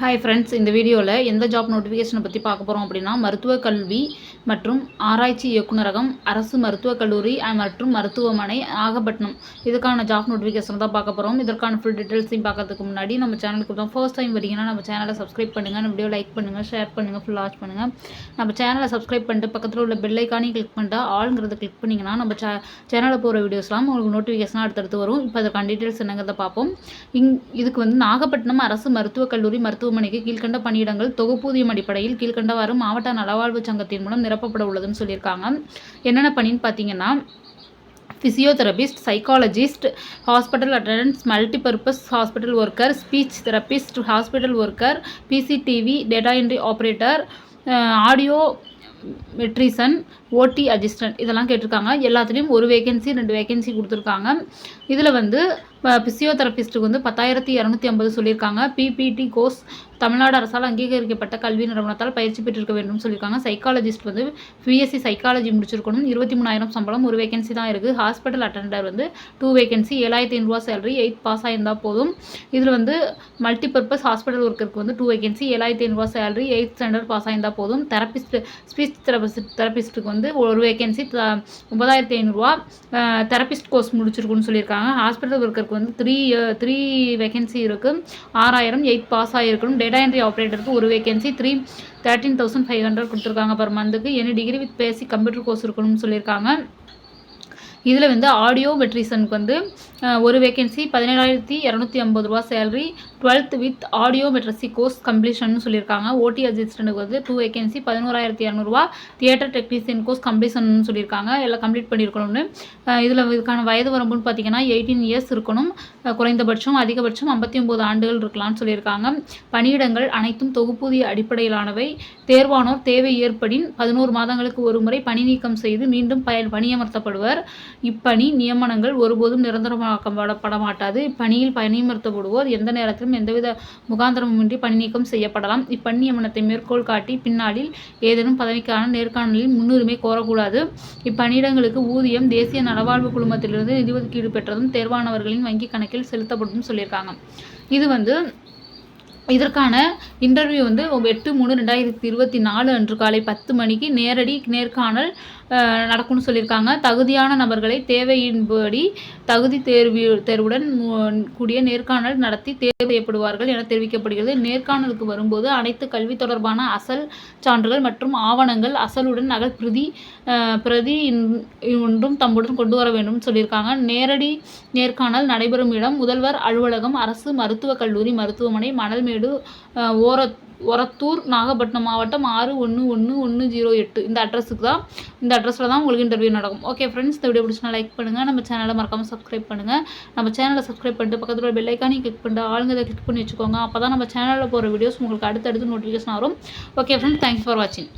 Hi friends இந்த வீடியோவில் எந்த ஜாப் நோட்டிஃபிகேஷனை பற்றி பார்க்க போகிறோம் அப்படின்னா மருத்துவக் கல்வி மற்றும் ஆராய்ச்சி இயக்குநரகம் அரசு மருத்துவக் கல்லூரி மற்றும் மருத்துவமனை நாகப்பட்டினம். இதுக்கான ஜாப் நோட்டிஃபிகேஷன் தான் பார்க்க போகிறோம் இதற்கான ஃபுல் டீட்டெயில்ஸையும் பார்க்கறதுக்கு முன்னாடி நம்ம சேனலுக்கு தான் ஃபர்ஸ்ட் டைம் வரீங்கன்னா நம்ம சேனலை சப்ஸ்கிரைப் பண்ணுங்கள் நம்ம வீடியோ லைக் பண்ணுங்கள் ஷேர் பண்ணுங்கள் ஃபுல் வாட்ச் பண்ணுங்கள் நம்ம சேனலை சப்ஸ்கிரைப் பண்ணிட்டு பக்கத்தில் உள்ள பெல் ஐக்கானையும் கிளிக் பண்ணிட்டு ஆளுங்கிறத கிளிக் பண்ணிங்கன்னா நம்ம சே சேனலில் போகிற வீடியோஸ்லாம் உங்களுக்கு நோட்டிஃபிகேஷனாக அடுத்தடுத்து வரும். இப்போ அதற்கான டீட்டெயில்ஸ் என்னங்கிறத பார்ப்போம். இங் இதுக்கு வந்து நாகப்பட்டினம் அரசு மருத்துவக் கல்லூரி மருத்துவமனைக்கு கீழ்கண்ட பணியிடங்கள் தொகுப்பூதியம் அடிப்படையில் கீழ்க்கண்டவாறு மாவட்ட நலவாழ்வு சங்கத்தின் மூலம் நிரப்பப்பட உள்ளதுன்னு சொல்லியிருக்காங்க. என்னென்ன பணின்னு பார்த்தீங்கன்னா physiotherapist psychologist hospital attendants multipurpose hospital worker speech therapist hospital worker PCTV data entry operator audiometrician OT assistant இதெல்லாம் கேட்டிருக்காங்க. எல்லாத்துலேயும் ஒரு வேகன்சி ரெண்டு வேகன்சி கொடுத்துருக்காங்க. இதில் வந்து பிசியோதெரபிஸ்ட்டுக்கு வந்து பத்தாயிரத்தி இரநூத்தி ஐம்பது சொல்லியிருக்காங்க. பிபிடி கோர்ஸ் தமிழ்நாடு அரசால் அங்கீகரிக்கப்பட்ட கல்வி நிறுவனத்தால் பயிற்சி பெற்றிருக்க வேண்டும் சொல்லியிருக்காங்க. சைக்காலஜிஸ்ட் வந்து பிஎஸ்சி சைக்காலஜி முடிச்சிருக்கணும். இருபத்தி மூணாயிரம் சம்பளம் ஒரு வேகன்சி தான் இருக்குது ஹாஸ்பிட்டல் அட்டெண்டர் வந்து டூ வேகன்சி ஏழாயிரத்தி ஐநூறுவா சேலரி எயிட் பாஸ் ஆயிருந்தால் போதும். இதில் வந்து மல்டிபர்பஸ் ஹாஸ்பிட்டல் ஒர்க்கருக்கு வந்து டூ வேகன்சி ஏழாயிரத்தி ஐநூறுவா சேலரி எயிட் ஸ்டாண்டர்ட் பாஸ் ஆயிருந்தால் போதும். தெரபிஸ்ட் ஸ்பீச் தெரபிஸ்ட் தெரபிஸ்ட்டுக்கு வந்து ஒரு வேகன்சி ஒன்பதாயிரத்தி ஐநூறுரூவா தெரபிஸ்ட் கோர்ஸ் முடிச்சிருக்குன்னு சொல்லியிருக்காங்க. ஹாஸ்பிட்டல் ஒர்க்கருக்கு வந்து த்ரீ த்ரீ வேகன்சி இருக்குது ஆறாயிரம் எயிட் பாஸ் ஆகிருக்கணும் டேட்டா என்ட்ரி ஆப்ரேட்டருக்கு ஒரு vacancy three thirteen thousand five hundred கொடுத்துருக்காங்க பர் மந்த்துக்கு any degree with basic computer course இருக்கணும்னு சொல்லியிருக்காங்க. இதில் வந்து ஆடியோ மெட்ரிசனுக்கு வந்து ஒரு வேகன்சி பதினேழாயிரத்தி இரநூத்தி ஐம்பது ரூபா salary twelfth with audiometry course completion சொல்லியிருக்காங்க. ஓடி அசிஸ்டண்ட்டுக்கு வந்து டூ வேகன்சி பதினோராயிரத்தி இரநூறுவா தியேட்டர் டெக்னீஷியன் கோர்ஸ் கம்ப்ளீஷன் சொல்லியிருக்காங்க. எல்லாம் கம்ப்ளீட் பண்ணியிருக்கணும்னு. இதில் இதுக்கான வயது வரம்புன்னு பார்த்தீங்கன்னா எயிட்டீன் இயர்ஸ் இருக்கணும். குறைந்தபட்சம் அதிகபட்சம் ஐம்பத்தி ஒம்பது ஆண்டுகள் இருக்கலாம்னு சொல்லியிருக்காங்க. பணியிடங்கள் அனைத்தும் தொகுப்பூதிய அடிப்படையிலானவை. தேர்வானோர் தேவை ஏற்படின் பதினோரு மாதங்களுக்கு ஒரு முறை பணி நீக்கம் செய்து மீண்டும் பய பணியமர்த்தப்படுவர். இப்பணி நியமனங்கள் ஒருபோதும் நிரந்தரமாக்கப்பட மாட்டாது இப்பணியில் பணியமர்த்தப்படுவோர் எந்த நேரத்திலும் எந்தவித முகாந்திரமுமின்றி பணி நீக்கம் செய்யப்படலாம். இப்பணி நியமனத்தை மேற்கோள் காட்டி பின்னாளில் ஏதேனும் பதவிக்கான நேர்காணலில் முன்னுரிமை கோரக்கூடாது. இப்பணியிடங்களுக்கு ஊதியம் தேசிய நலவாழ்வு குழுமத்திலிருந்து நிதி ஒதுக்கீடு பெற்றதும் தேர்வானவர்களின் வங்கி கணக்கில் செலுத்தப்படும் சொல்லியிருக்காங்க. இது வந்து இதற்கான இன்டர்வியூ வந்து எட்டு மூணு ரெண்டாயிரத்தி இருபத்தி நாலு அன்று காலை பத்து மணிக்கு நேரடி நேர்காணல் நடக்கும்னு சொல்லியிருக்காங்க. தகுதியான நபர்களை தேவையின்படி தகுதி தேர்வு தேர்வுடன் கூடிய நேர்காணல் நடத்தி தேர்வு செய்யப்படுவார்கள் என தெரிவிக்கப்படுகிறது. நேர்காணலுக்கு வரும்போது அனைத்து கல்வி தொடர்பான அசல் சான்றுகள் மற்றும் ஆவணங்கள் அசலுடன் நகல் பிரதி பிரதி இன்- ஒன்றும் தம்முடன் கொண்டு வர வேண்டும் சொல்லியிருக்காங்க. நேரடி நேர்காணல் நடைபெறும் இடம் முதல்வர் அலுவலகம் அரசு மருத்துவக் கல்லூரி மருத்துவமனை மணல்மேடு அஹ், ஓர ஒரத்தூர் நாகப்பட்டினம் மாவட்டம் ஆறு ஒன்று ஒன்று ஒன்று ஜீரோ எட்டு. இந்த அட்ரஸுக்கு தான் இந்த அட்ரஸில் தான் உங்களுக்கு இன்டர்வியூ நடக்கும். ஓகே ஃப்ரெண்ட்ஸ் இந்த வீடியோ பிடிச்சினா லைக் பண்ணுங்கள் நம்ம சேனலை மறக்காமல் சப்ஸ்கிரைப் பண்ணுங்கள் நம்ம சேனலை சப்ஸ்கிரைப் பண்ணிட்டு பக்கத்தில் பெல் ஐக்கானையும் கிளிக் பண்ணிட்டு ஆளுங்க கிளிக் பண்ணி வச்சுக்கோங்க. அப்போ தான் நம்ம சேனலில் போகிற வீடியோஸ் உங்களுக்கு அடுத்தடுத்து நோட்டிஃபிகேஷன் வரும். ஓகே ஃப்ரெண்ட்ஸ் தேங்க்ஸ் ஃபார் வாட்சிங்